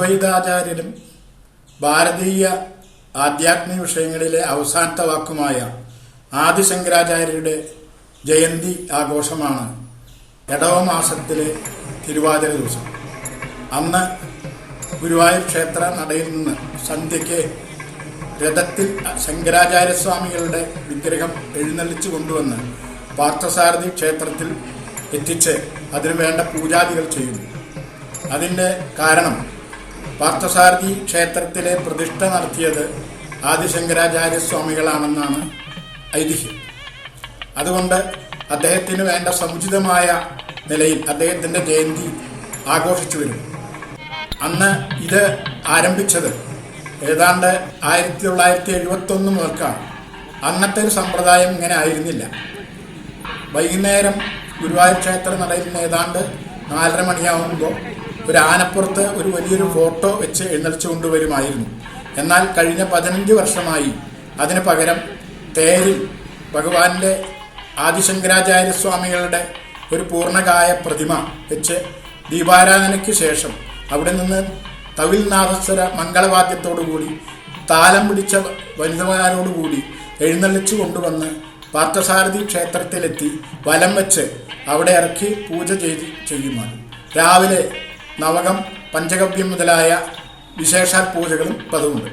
അദ്വൈതാചാര്യരും ഭാരതീയ ആധ്യാത്മിക വിഷയങ്ങളിലെ അവസാനത്തെ വാക്കുമായ ആദിശങ്കരാചാര്യരുടെ ജയന്തി ആഘോഷമാണ് ഇടവമാസത്തിലെ തിരുവാതിര ദിവസം. അന്ന് ഗുരുവായൂർ ക്ഷേത്ര നടയിൽ നിന്ന് സന്ധ്യയ്ക്ക് രഥത്തിൽ ശങ്കരാചാര്യസ്വാമികളുടെ വിഗ്രഹം എഴുന്നള്ളിച്ചു കൊണ്ടുവന്ന് പാർത്ഥസാരഥി ക്ഷേത്രത്തിൽ എത്തിച്ച് അതിനു വേണ്ട പൂജാദികൾ ചെയ്യുന്നു. അതിന്റെ കാരണം പാർത്ഥസാരഥി ക്ഷേത്രത്തിലെ പ്രതിഷ്ഠ നടത്തിയത് ആദിശങ്കരാചാര്യസ്വാമികളാണെന്നാണ് ഐതിഹ്യം. അതുകൊണ്ട് അദ്ദേഹത്തിന് വേണ്ട സമുചിതമായ നിലയിൽ അദ്ദേഹത്തിന്റെ ജയന്തി ആഘോഷിച്ചു വരും. അന്ന് ഇത് ആരംഭിച്ചത് ഏതാണ്ട് ആയിരത്തി തൊള്ളായിരത്തി എഴുപത്തി ഒന്ന് മുതൽക്കാണ്. അന്നത്തെ ഒരു സമ്പ്രദായം ഇങ്ങനെ ആയിരുന്നില്ല. വൈകുന്നേരം ഗുരുവായൂർ ക്ഷേത്ര നടയിൽ ഏതാണ്ട് നാലര മണിയാവുമ്പോൾ ഒരു ആനപ്പുറത്ത് ഒരു വലിയൊരു ഫോട്ടോ വെച്ച് എഴുന്നള്ളിച്ചു കൊണ്ടുവരുമായിരുന്നു. എന്നാൽ കഴിഞ്ഞ പതിനഞ്ച് വർഷമായി അതിന് പകരം തേരിൽ ഭഗവാന്റെ ആദിശങ്കരാചാര്യ സ്വാമികളുടെ ഒരു പൂർണകായ പ്രതിമ വെച്ച് ദീപാരാധനയ്ക്ക് ശേഷം അവിടെ നിന്ന് തവിൽനാഥസ്വര മംഗളവാദ്യത്തോടുകൂടി താലം പിടിച്ച വനിതമാരോടുകൂടി എഴുന്നള്ളിച്ചു കൊണ്ടുവന്ന് പാർത്ഥസാരഥി ക്ഷേത്രത്തിലെത്തി വലം വെച്ച് അവിടെ ഇറക്കി പൂജ ചെയ്ത് ചെയ്യുമാണ് രാവിലെ നവകം പഞ്ചഗവ്യം മുതലായ വിശേഷാൽ പൂജകളും പതിവുണ്ട്